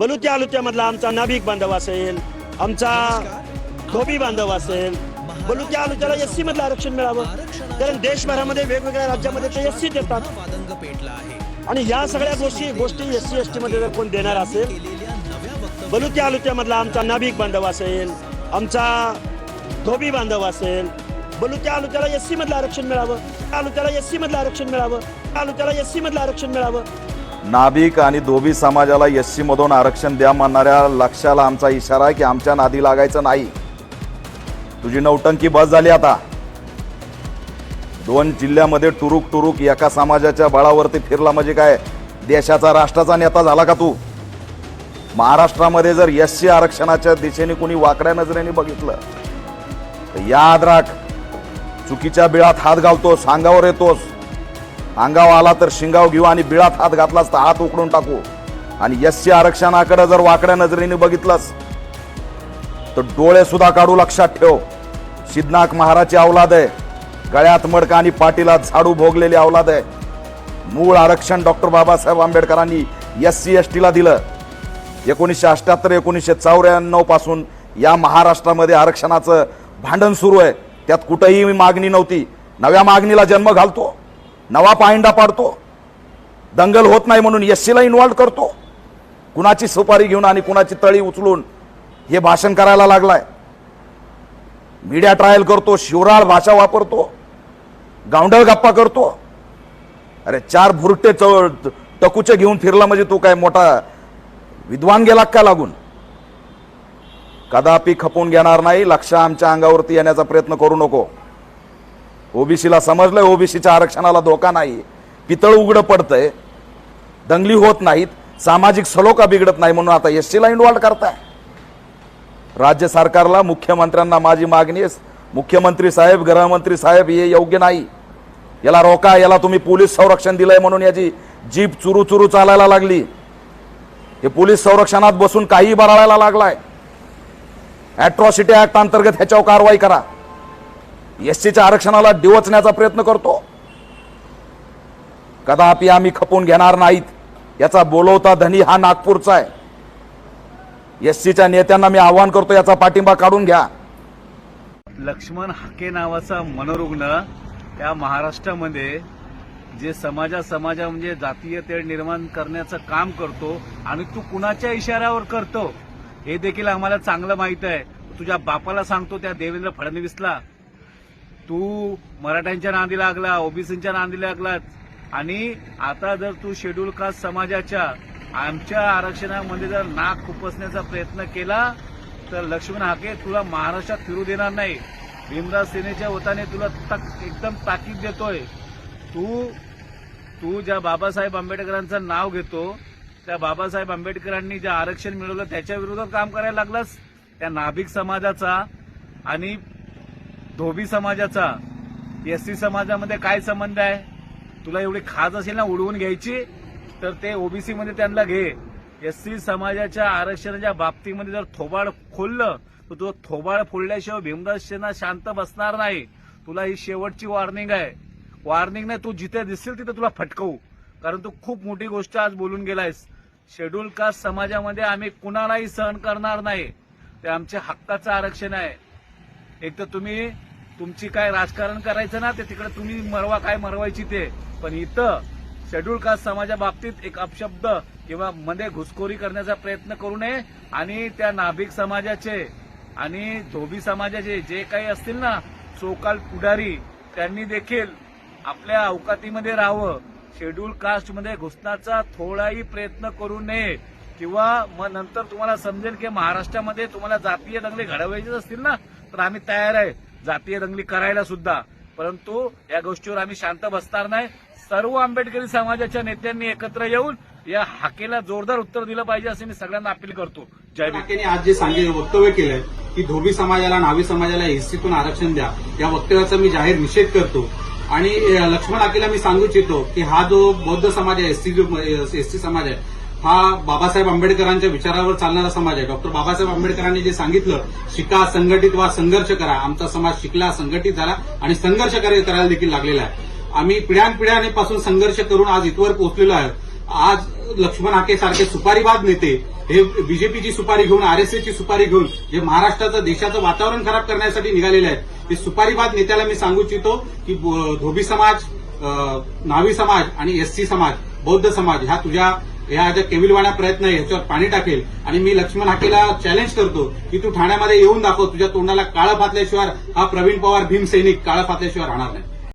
बलुत्या आलुत्यामधला आमचा नाभिक बांधव असेल आमचा धोबी बांधव असेल बलुत्या आलुत्याला एस सी मधलं आरक्षण मिळावं. कारण देशभरामध्ये वेगवेगळ्या राज्यामध्ये ते एस सी देतात. आणि या सगळ्या गोष्टी गोष्टी एस सी एस टी मध्ये जर कोण देणार असेल बलुत्या आलुत्यामधला आमचा नाभिक बांधव असेल आमचा धोबी बांधव असेल बलुत्या आलुत्याला एस सी मधलं आरक्षण मिळावं. आलुत्याला एस सी मधलं आरक्षण मिळावं. आलुत्याला एस सी मधलं आरक्षण मिळावं. नाभिक आणि धोबी समाजाला एस मधून आरक्षण द्या म्हणणाऱ्या लक्षाला आमचा इशारा आहे की आमच्या नादी लागायचं नाही. तुझी नौटंकी बस झाली आता. दोन जिल्ह्यामध्ये टुरुक टुरुक एका समाजाच्या बळावरती फिरला म्हणजे काय? देशाचा राष्ट्राचा नेता झाला का तू? महाराष्ट्रामध्ये जर एस सी आरक्षणाच्या दिशेने कुणी वाकड्या नजरेने बघितलं तर याद राख. चुकीच्या बिळात हात घालतोस सांगावर येतोस. अंगाव आला तर शिंगाव घेऊ आणि बिळात हात घातलास तर हात उकडून टाकू. आणि एस सी आरक्षणाकडे जर वाकड्या नजरेने बघितलंस तर डोळे सुद्धा काढू लक्षात ठेव. सिद्धनाथ महाराजची अवलाद आहे. गळ्यात मडका आणि पाटीला झाडू भोगलेली अवलाद आहे. मूळ आरक्षण डॉक्टर बाबासाहेब आंबेडकरांनी एस सी एस टीला दिलं. एकोणीसशे अठ्याहत्तर एकोणीसशे चौऱ्याण्णवपासून या महाराष्ट्रामध्ये आरक्षणाचं भांडण सुरू आहे. त्यात कुठेही मागणी नव्हती. नव्या मागणीला जन्म घालतो. नवा पायंडा पाडतो. दंगल होत नाही म्हणून एस सीला इन्व्हॉल्व करतो. कुणाची सुपारी घेऊन आणि कुणाची तळी उचलून हे भाषण करायला लागलाय. मीडिया ट्रायल करतो शिवराळ भाषा वापरतो. गावंडळ गप्पा करतो. अरे चार भुरटे चव टकूचे घेऊन फिरला म्हणजे तू काय मोठा विद्वान गेला का लागून? कदापि खपून घेणार नाही लक्ष आमच्या अंगावरती येण्याचा प्रयत्न करू नको. ओबीसीला समजलंय ओबीसीच्या आरक्षणाला धोका नाही. पितळ उघडं पडतंय. दंगली होत नाहीत. सामाजिक सलोखा बिघडत नाही म्हणून आता एस सीला इन्व्हॉल्व करताय. राज्य सरकारला मुख्यमंत्र्यांना माझी मागणी मुख्यमंत्री साहेब गृहमंत्री साहेब हे योग्य नाही. याला रोका याला तुम्ही पोलीस संरक्षण दिलंय म्हणून याची जीप चुरू चुरू चालायला लागली. हे पोलीस संरक्षणात बसून काही बराळायला लागलाय. ॲट्रॉसिटी ऍक्ट अंतर्गत ह्याच्यावर कारवाई करा. एस सीच्या आरक्षणाला डिवचण्याचा प्रयत्न करतो. कदापि आम्ही खपून घेणार नाहीत याचा बोलवता धनी हा नागपूरचा आहे. एस सीच्या नेत्यांना मी आवाहन करतो याचा पाठिंबा काढून घ्या. लक्ष्मण हाके नावाचा मनोरुग्ण या महाराष्ट्रामध्ये जे समाजा समाजा म्हणजे जातीय तेढ निर्माण करण्याचं काम करतो आणि तू कुणाच्या इशाऱ्यावर करतो हे देखील आम्हाला चांगलं माहीत आहे. तुझ्या बापाला सांगतो त्या देवेंद्र फडणवीसला. तू मराठ्यांच्या नांदी लागला ओबीसीच्या नांदी लागला आणि आता जर तू शेड्यूल कास्ट समाजाच्या आमच्या आरक्षणामध्ये जर नाक खुपसण्याचा प्रयत्न केला तर लक्ष्मण हाके तुला महाराष्ट्रात फिरू देणार नाही. भीमराज सेनेच्या वताने तुला तक एकदम ताकीद देतोय. तू तू ज्या बाबासाहेब आंबेडकरांचं नाव घेतो त्या बाबासाहेब आंबेडकरांनी जे आरक्षण मिळवलं त्याच्या विरोधात काम करायला लागलास? त्या नाभिक समाजाचा. आणि धोबी समाजाचा एस सी समाजामध्ये काय संबंध आहे? तुला एवढी खाज असेल ना उडवून घ्यायची तर ते ओबीसी मध्ये त्यांना घे. एस सी समाजाच्या आरक्षणाच्या बाबतीमध्ये जर थोबाड खोललं तर तुझं थोबाड फोडल्याशिवाय भीमदास सेना शांत बसणार नाही. तुला ही शेवटची वॉर्निंग आहे. वॉर्निंग नाही तू जिथे दिसेल तिथे तुला फटकवू. कारण तू खूप मोठी गोष्ट आज बोलून गेलायस. शेड्यूल कास्ट समाजामध्ये आम्ही कुणालाही सहन करणार नाही. ते आमच्या हक्काचं आरक्षण आहे. एक तर तुम्ही तुमची काय राजकारण करायचं ना ते तिकडे तुम्ही मरवा काय मरवायची ते. पण इथं शेड्यूल कास्ट समाजा बाबतीत एक अपशब्द किंवा मध्ये घुसखोरी करण्याचा प्रयत्न करू नये आणि त्या नाभिक समाजाचे आणि धोबी समाजाचे जे काही असतील ना सोकाल पुढारी त्यांनी देखील आपल्या अवकातीमध्ये राहावं. शेड्यूल कास्टमध्ये घुसण्याचा थोडाही प्रयत्न करू नये. किंवा मग नंतर तुम्हाला समजेल की महाराष्ट्रामध्ये तुम्हाला जातीय दंगले घडवायचे असतील ना तर आम्ही तयार आहे. जातीय दंगली करायला सुद्धा. परंतु या गोष्टीवर आम्ही शांत बसणार नाही. सर्व आंबेडकरी समाजाच्या नेत्यांनी एकत्र येऊन या हाकेला जोरदार उत्तर दिलं पाहिजे असं मी सगळ्यांना अपील करतो. जय आज जे सांगितलं वक्तव्य केलंय की धोबी समाजाला नावी समाजाला एससीतून आरक्षण द्या. या वक्तव्याचा मी जाहीर निषेध करतो. आणि लक्ष्मण आकेला मी सांगू इच्छितो की हा जो बौद्ध समाज आहे एससी एसटी समाज आहे हा बाबासाहेब आंबेडकरांच्या विचारावर चालणारा समाज आहे. डॉक्टर बाबासाहेब आंबेडकरांनी जे सांगितलं शिका संघटित वा संघर्ष करा. आमचा समाज शिकला संघटित झाला आणि संघर्ष करायला देखील लागलेला आहे. आम्ही पिढ्यानपिढ्याने पासून संघर्ष करून आज इथवर पोहोचलेलो आहे. आज लक्ष्मण हाके सारखे सुपारीवाद नेते हे बीजेपीची सुपारी घेऊन आरएसएसची सुपारी घेऊन जे महाराष्ट्राचं देशाचं वातावरण खराब करण्यासाठी निघालेले आहेत ते सुपारीवाद नेत्याला मी सांगू इच्छितो की धोबी समाज नावी समाज आणि एससी समाज बौद्ध समाज ह्या तुझ्या ह्या ज्या केविलवाणा प्रयत्न आहे याच्यावर पाणी टाकेल. आणि मी लक्ष्मण हाकेला चॅलेंज करतो की तू ठाण्यामध्ये येऊन दाखव तुझ्या तोंडाला काळं फातल्याशिवाय हा प्रवीण पवार भीमसैनिक काळं फातल्याशिवाय राहणार नाही.